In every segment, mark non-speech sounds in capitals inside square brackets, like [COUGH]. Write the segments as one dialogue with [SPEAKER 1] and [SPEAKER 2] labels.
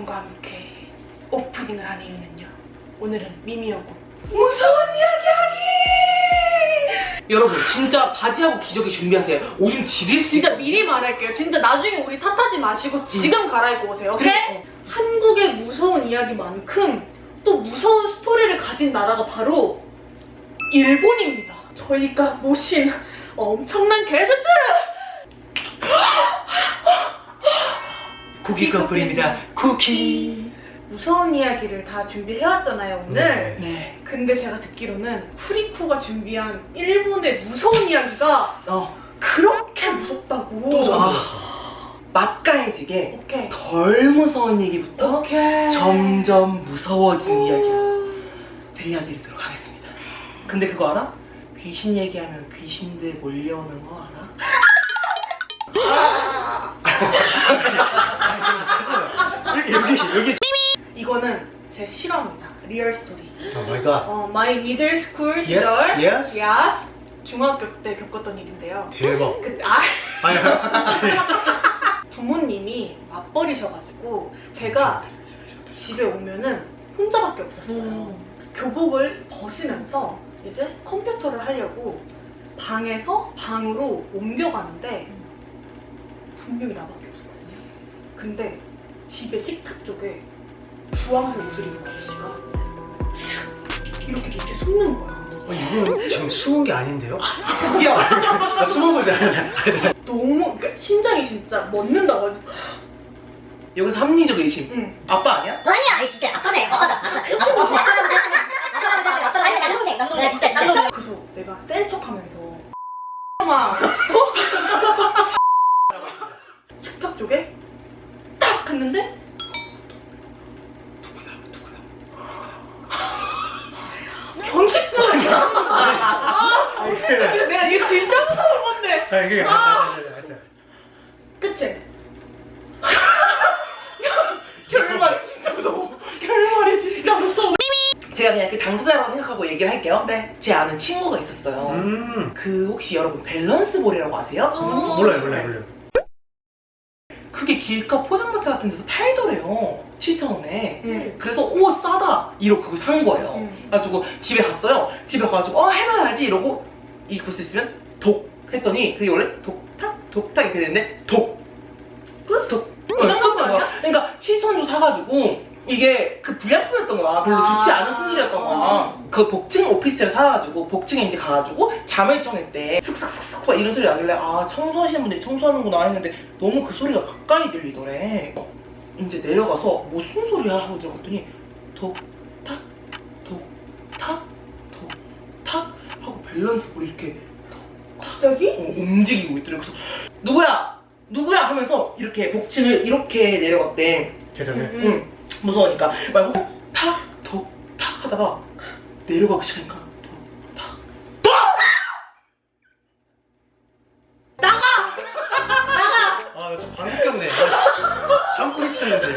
[SPEAKER 1] 형과 함께 오프닝을 한 이유는요. 오늘은 미미하고 무서운 이야기 하기!
[SPEAKER 2] 여러분 진짜 바지하고 기저귀 준비하세요. 오줌 지릴 수
[SPEAKER 1] 진짜 미리 말할게요. 진짜 나중에 우리 탓하지 마시고 지금 갈아입고 오세요. 오케이?
[SPEAKER 2] 그래.
[SPEAKER 1] 한국의 무서운 이야기만큼 또 무서운 스토리를 가진 나라가 바로 일본입니다. 저희가 모신 엄청난 게스트!
[SPEAKER 3] 쿠키 커플입니다. 쿠키.
[SPEAKER 1] 무서운 이야기를 다 준비해왔잖아요, 오늘.
[SPEAKER 3] 네.
[SPEAKER 2] 네.
[SPEAKER 1] 근데 제가 듣기로는 프리코가 준비한 일본의 무서운 이야기가
[SPEAKER 2] 어.
[SPEAKER 1] 그렇게 무섭다고.
[SPEAKER 3] 또 처음
[SPEAKER 2] 아. 맛깔지게
[SPEAKER 1] 오케이.
[SPEAKER 2] 덜 무서운 얘기부터
[SPEAKER 1] 오케이.
[SPEAKER 2] 점점 무서워진 이야기 들려드리도록 하겠습니다. 근데 그거 알아? 귀신 얘기하면 귀신들 몰려오는 거 알아? [LAUGHS]
[SPEAKER 3] 여기 여기 여기.
[SPEAKER 1] 이거는 제 실화입니다. 리얼 스토리.
[SPEAKER 3] 오 마이 갓.
[SPEAKER 1] 어, 마이 미들 스쿨 시절.
[SPEAKER 3] yes.
[SPEAKER 1] Yes. 중학교 때 겪었던 일인데요.
[SPEAKER 3] 대박.
[SPEAKER 1] 그, 아,
[SPEAKER 3] 아니 [LAUGHS]
[SPEAKER 1] 부모님이 맞벌이셔가지고 제가 집에 오면은 혼자밖에 없었어요. 교복을 벗으면서 이제 컴퓨터를 하려고 방에서 방으로 옮겨가는데 분명히 나밖에 없었거든요. 근데 집에 식탁 쪽에 주황색 옷을 입은 아저씨가 슥 이렇게 밑에 숨는 거야.
[SPEAKER 3] 어, 이거 지금 숨은 게 아닌데요?
[SPEAKER 1] 야,
[SPEAKER 3] 나 숨어보지 않았어.
[SPEAKER 1] 너무 그러니까 심장이 진짜 멎는다고.
[SPEAKER 2] 여기서 합리적 의심.
[SPEAKER 1] 응.
[SPEAKER 2] 아빠 아니야?
[SPEAKER 4] 아니야, 아니 진짜 아빠네. 아빠다. 아빠 아니 남동생, 남동생. 진짜 진짜.
[SPEAKER 1] 그래서 내가 센 척하면서 막 식탁 쪽에 딱 했는데 경식구야.
[SPEAKER 3] 아니 제가.
[SPEAKER 1] 이거 내가 이거 진짜 무서운 건데.
[SPEAKER 3] 아 이게 알았어.
[SPEAKER 1] 그치? [LAUGHS]
[SPEAKER 2] 결말이 진짜 무서워. 결말이 진짜 무서워. 제가 그냥 그 당사자라고 생각하고 얘기를 할게요.
[SPEAKER 1] 네.
[SPEAKER 2] 제 아는 친구가 있었어요.
[SPEAKER 3] 음.
[SPEAKER 2] 그 혹시 여러분 밸런스 볼이라고 아세요?
[SPEAKER 1] 어.
[SPEAKER 3] 몰라요 몰라요 몰라요.
[SPEAKER 2] 그게 길가 포장마차 같은 데서 팔더래요. 7,000원에.
[SPEAKER 1] 응.
[SPEAKER 2] 그래서 오 싸다 이러고 그거 산 거예요.
[SPEAKER 1] 응.
[SPEAKER 2] 그래가지고 집에 갔어요. 집에 가가지고 어 해봐야지 이러고 이 구슬 쓰면 독 했더니 그게 원래 독탁 독탁 이렇게 되는데 독 플러스 독.
[SPEAKER 1] 혼자 산거 아니야?
[SPEAKER 2] 그러니까 7,000원 사가지고 이게 그 불량품이었던 거야. 별로
[SPEAKER 1] 아.
[SPEAKER 2] 좋지 않은 품질이었던 거야. 그 복층 오피스텔을 사가지고 복층에 이제 가가지고 잠을 청했대. 슥슥슥슥 막 이런 소리 나길래 아 청소하시는 분들이 청소하는구나 했는데 너무 그 소리가 가까이 들리더래. 어, 이제 내려가서 무슨 소리야 하고 들어갔더니 독탁 독탁 독탁 하고 밸런스 볼 이렇게
[SPEAKER 1] 갑자기?
[SPEAKER 2] 어, 움직이고 있더래. 그래서 누구야 누구야 하면서 이렇게 복층을 이렇게 내려갔대.
[SPEAKER 3] 계단에.
[SPEAKER 1] 응.
[SPEAKER 2] 응. 무서우니까 말고 탁, 톡, 탁 하다가 내려가기 시작하니까 톡, 탁.
[SPEAKER 3] 아좀 방귀 꼈네. 참고 있었는데.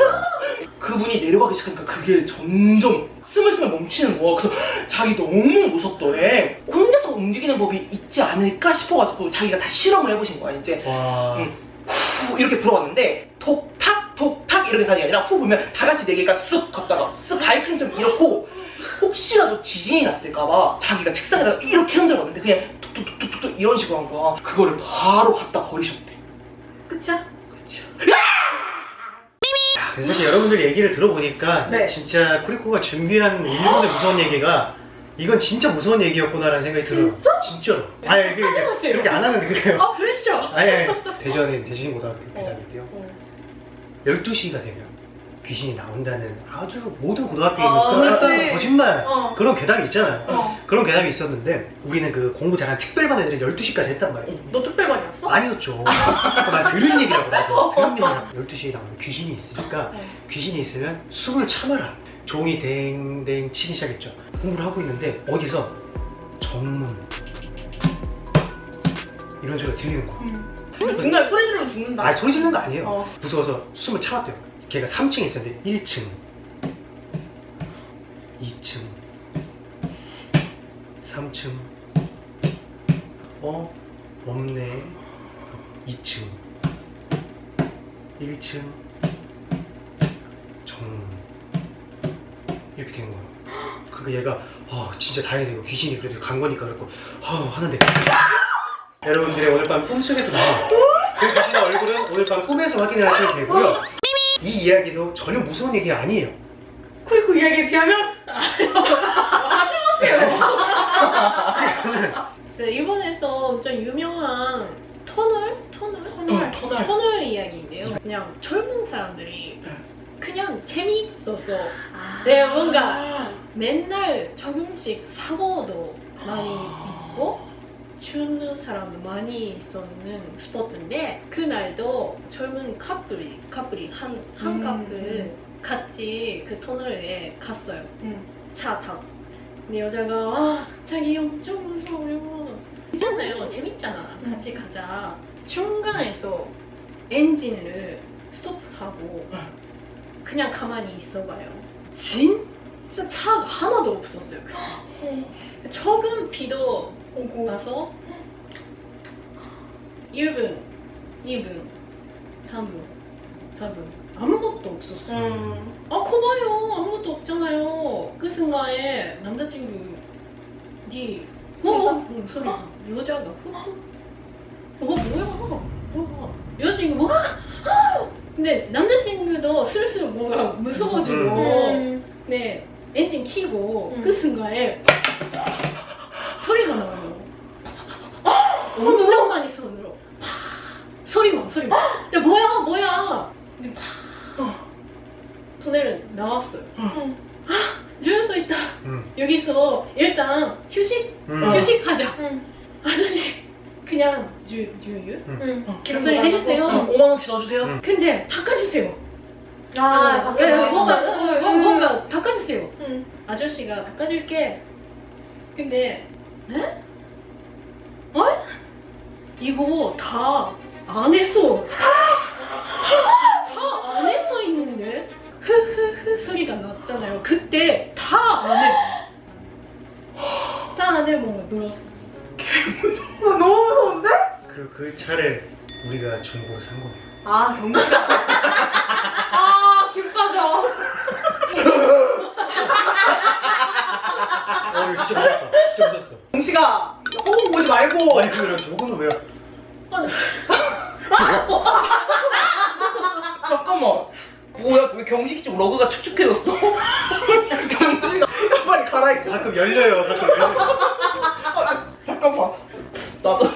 [SPEAKER 2] 그분이 내려가기 시작하니까 그게 점점 스물스물 멈추는 거야. 그래서 자기 너무 무섭더래. 혼자서 움직이는 법이 있지 않을까 싶어가지고 자기가 다 실험을 해보신 거야. 이제
[SPEAKER 3] 와.
[SPEAKER 2] 응. 후 이렇게 불어봤는데 톡 탁 톡탁 이렇게 가는 게 아니라 후 보면 다 같이 네 개가 쓱 갔다가 쓱 바이킹처럼 이렇고 혹시라도 지진이 났을까봐 자기가 책상에다가 이렇게 흔들었는데 그냥 툭툭툭툭툭 이런 식으로 한 거야 그거를 바로 갖다 버리셨대
[SPEAKER 1] 끝이야?
[SPEAKER 2] 그치
[SPEAKER 3] 그래서 사실 여러분들 얘기를 들어보니까
[SPEAKER 1] 네.
[SPEAKER 3] 진짜 쿠리코가 준비한 일본의 무서운 얘기가 이건 진짜 무서운 얘기였구나라는 생각이 들어요. 진짜로. 아니
[SPEAKER 1] 하지 마세요.
[SPEAKER 3] 이렇게 안 하는데 그래요.
[SPEAKER 1] 아, 프레셔.
[SPEAKER 3] 아니 아니 대전에 대신고등학교 때
[SPEAKER 1] 어.
[SPEAKER 3] 다닐 때요.
[SPEAKER 1] 어.
[SPEAKER 3] 12시가 되면 귀신이 나온다는 아주 모든 고등학교에
[SPEAKER 1] 아,
[SPEAKER 3] 있는
[SPEAKER 1] 그치.
[SPEAKER 3] 그런 거짓말
[SPEAKER 1] 어.
[SPEAKER 3] 그런 괴담이 있잖아요.
[SPEAKER 1] 어.
[SPEAKER 3] 그런 괴담이 있었는데 우리는 그 공부 잘하는 특별반 애들은 12시까지 했단 말이에요.
[SPEAKER 1] 너 특별반이었어?
[SPEAKER 3] 아니었죠. [LAUGHS] 난 들은 얘기라고 나도. 들은 얘기라고. 12시에 나오면 귀신이 있으니까
[SPEAKER 1] 네.
[SPEAKER 3] 귀신이 있으면 숨을 참아라. 종이 댕댕 치기 시작했죠. 공부를 하고 있는데 어디서 정문 이런 소리가 들리는 거야.
[SPEAKER 1] 음. 중간에 소리 지르면 죽는다.
[SPEAKER 3] 아 소리 지르는 거 아니에요.
[SPEAKER 1] 어.
[SPEAKER 3] 무서워서 숨을 참았대요. 걔가 3층에 있었는데 1층, 2층, 3층. 어 없네. 2층, 1층, 이렇게 된 거예요. 그리고 얘가 아 진짜 다행이다 이거 귀신이 그래도 간 거니까 그랬고 아 하는데 여러분들의 오늘 밤 꿈속에서 나와 그 귀신의 얼굴은 오늘 밤 꿈에서 확인을 하시면 되고요. 이 이야기도 전혀 무서운 얘기 아니에요.
[SPEAKER 1] 그리고 그 이야기에 비하면
[SPEAKER 5] 그 일본에서 엄청 유명한 터널? 터널?
[SPEAKER 2] 응, 터널.
[SPEAKER 5] 터널 이야기인데요. 그냥 젊은 사람들이 그냥 재미있어서
[SPEAKER 1] 아.
[SPEAKER 5] 네, 뭔가 맨날 조금씩 사고도 많이 있고 죽는 사람도 많이 있었는 스포트인데 그날도 젊은 커플이 커플이 한, 한
[SPEAKER 1] 음,
[SPEAKER 5] 커플 같이 그 터널에 갔어요.
[SPEAKER 1] 음.
[SPEAKER 5] 차 타고. 근데 여자가 아 자기 엄청 무서워요. 괜찮아요. 재밌잖아. 같이 가자. 중간에서 엔진을 스톱하고 그냥 가만히 있어봐요. 진 짜 차가 하나도 없었어요. 적은 비도
[SPEAKER 1] 오고
[SPEAKER 5] 나서 1분, 2분, 3분, 4분 아무것도 없었어요.
[SPEAKER 1] 음.
[SPEAKER 5] 아 커봐요 아무것도 없잖아요 그 순간에 남자친구 니 어? 어? 소리 여자가 어? 어 뭐야 어. 여자친구 뭐야 아! 근데 남자친구도 슬슬 뭔가 무서워지고
[SPEAKER 1] 음.
[SPEAKER 5] 네 엔진 키고
[SPEAKER 1] 음.
[SPEAKER 5] 그 순간에 소리가 나요 엄청 많이 손으로 소리만 소리만 야 뭐야 뭐야 근데 팍 터널 나왔어요
[SPEAKER 1] 음.
[SPEAKER 5] 줄서 있다
[SPEAKER 3] 음.
[SPEAKER 5] 여기서 일단 휴식
[SPEAKER 3] 음.
[SPEAKER 5] 휴식하자
[SPEAKER 1] 음.
[SPEAKER 5] 아저씨 그냥 주 주유
[SPEAKER 1] 음.
[SPEAKER 2] 어,
[SPEAKER 5] 기록소리 해주세요.
[SPEAKER 2] 응, 5만 원치 넣어주세요.
[SPEAKER 3] 음.
[SPEAKER 5] 근데 닦아주세요
[SPEAKER 1] 아,
[SPEAKER 5] 뭔가
[SPEAKER 1] 음.
[SPEAKER 5] 어, 뭔가 닦아주세요
[SPEAKER 1] 음.
[SPEAKER 5] 아저씨가 닦아줄게 근데 에? 어? 이거 다 안 했어 [LAUGHS] 다 안 했어 있는데 흐흐흐 소리가 났잖아요 그때 다 안 해 다 안 해 뭔가 놀았어
[SPEAKER 1] 나 너무 무서운데?
[SPEAKER 3] 그리고 그 차를 우리가 중고로 산 거예요.
[SPEAKER 1] 아 경치다. 아 기빠져.
[SPEAKER 3] 어 이거 진짜 무섭다. 진짜 무섭어.
[SPEAKER 1] 경치가 호흡 보지 말고.
[SPEAKER 3] 아니 그러면 저거는 왜요? [LAUGHS]
[SPEAKER 2] 잠깐만. 뭐야, 왜 경식이 좀 러그가 축축해졌어? [LAUGHS] 경식아, 빨리 갈아입고.
[SPEAKER 3] 가끔 열려요. 가끔 열려요.
[SPEAKER 2] 잠깐만. 나도